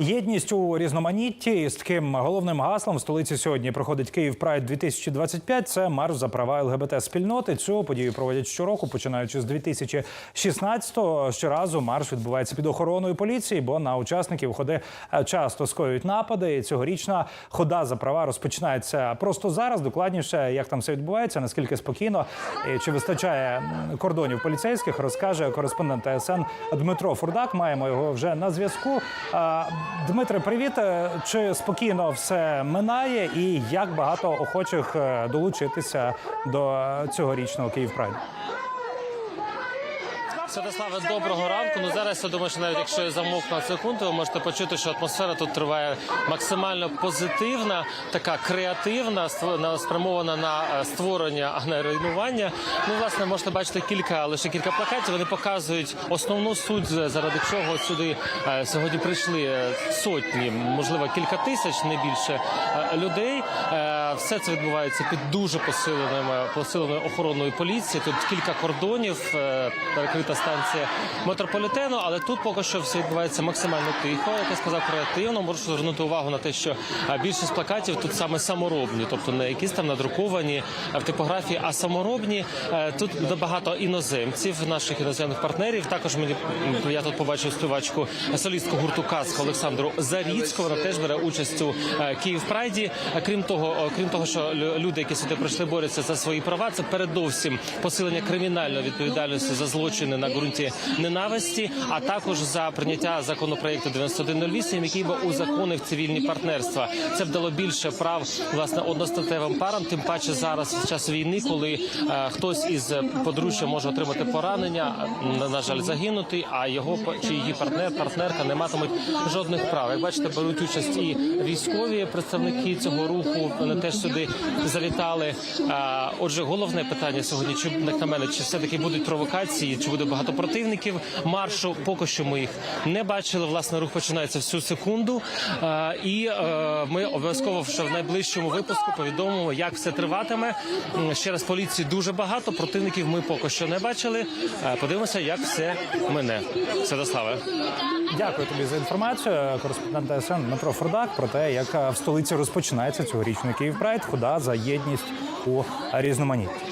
Єдність у різноманітті і з таким головним гаслом в столиці сьогодні проходить Київ Прайд 2025 Це марш за права ЛГБТ спільноти. Цю подію проводять щороку, починаючи з 2016-го. Щоразу марш відбувається під охороною поліції, бо на учасників ходи е, часто скоюють напади. І цьогорічна хода за права розпочинається просто зараз. Докладніше, як там все відбувається, наскільки спокійно і чи вистачає кордонів поліцейських, розкаже кореспондент ТСН Дмитро Фурдак. Маємо його вже на зв'язку. Дмитре, привіт. Е, Чи спокійно все минає, і як багато охочих е, долучитися до е, цьогорічного Київ Прайду? Святославе, доброго ранку. Ну зараз я думаю, що навіть якщо я замовкну на секунду, ви можете почути, що атмосфера тут триває максимально позитивна, така креативна, спрямована на е, створення, а не руйнування. Ну, власне, можете бачити кілька лише кілька плакатів. Вони показують основну суть, заради чого сюди е, сьогодні прийшли е, сотні, можливо, кілька тисяч, не більше людей. Все це відбувається під дуже посиленою посиленою охороною поліції. Тут кілька кордонів, перекрита станція метрополітену, але тут поки що все відбувається максимально тихо. Як я сказав, креативно. Можу звернути увагу на те, що більшість плакатів тут саме саморобні, тобто не якісь там надруковані в типографії, а саморобні. Е, Тут багато іноземців, наших іноземних партнерів. Також мені я тут побачив співачку солістку гурту Казка Олександру Заріцьку. Вона теж бере участь у е, Київ Прайді. Е, Крім того, крім того, що люди, які сюди прийшли, борються за свої права. Це передовсім посилення кримінальної відповідальності за злочини на ґрунті ненависті, а також за прийняття законопроекту 9108, який би узаконив цивільні партнерства. Це б дало більше прав власне одностатевим парам. Тим паче зараз в час війни, коли е, хтось із подружжя може отримати поранення, на, на жаль, загинути, а його чи її партнер, партнерка не матимуть жодних прав. Як бачите, беруть участь і військові представники цього руху. Вони теж сюди завітали. А, Отже, головне питання сьогодні, чи як на мене, чи все таки будуть провокації, чи буде багато противників маршу? Поки що ми їх не бачили. Власне, рух починається всю секунду. І е, ми обов'язково вже в найближчому випуску повідомимо, як все триватиме. Ще раз поліції дуже багато. Противників ми поки що не бачили. Е, Подивимося, як все мине. Святославе. Дякую тобі за інформацію. Кореспондент ТСН Дмитро Фурдак про те, як е, в столиці розпочинається цьогорічний Київ Прайд. Хода за єдність у різноманітті.